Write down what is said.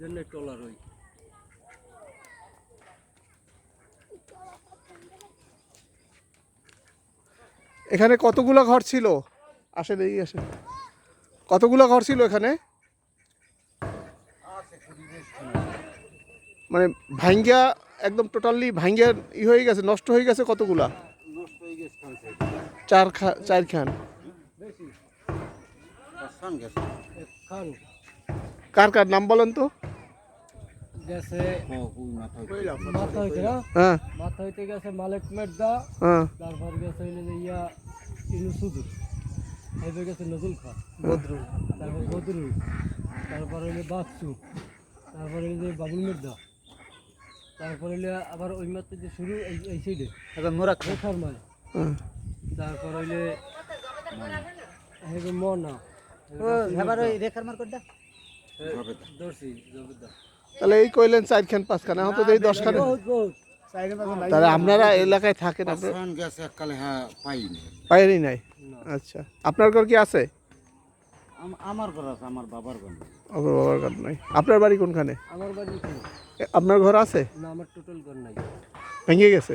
জন্য ট্রলার ওই। এখানে কতগুলো ঘর ছিল? আসেন এই আসেন। কতগুলো ঘর ছিল এখানে? মানে ভাঙ্গিয়া একদম টোটালি ভাঙ্গিয়া ই হয়ে গেছে নষ্ট হয়ে গেছে কতগুলা? চার চার খান। কার কার নাম বলেন তো? মাথা হইতে হ্যাঁ। মাথা হইতে গেছে মালিক মেটদা হ্যাঁ। তারপর গেছে ইয়া ইনু সুদু গেছে নজরুল খা বদরুল। তারপর বদরুল। তারপর হইলে বাচ্চু তারপর হইলে বাবুল তারপর হইলে আবার ওই মাত্র যে শুরু এই সাইডে মোরা রেখার মায় হ্যাঁ তারপর হইলে মনা। ওই রেখার দর্শি জবেদা তাহলে এই কইলেন চার খান পাঁচ খান এখন তো এই দশ খান বহুত বহুত তাহলে আপনারা এলাকায় থাকেন হ্যাঁ পাইনি। নাই? আচ্ছা। আপনার ঘর কি আছে? আমার ঘর আছে আমার বাবার ঘর। আমার বাবার ঘর নাই। আপনার বাড়ি কোনখানে? আমার বাড়ি আপনার ঘর আছে? না আমার টোটাল ঘর নাই। ভেঙে গেছে?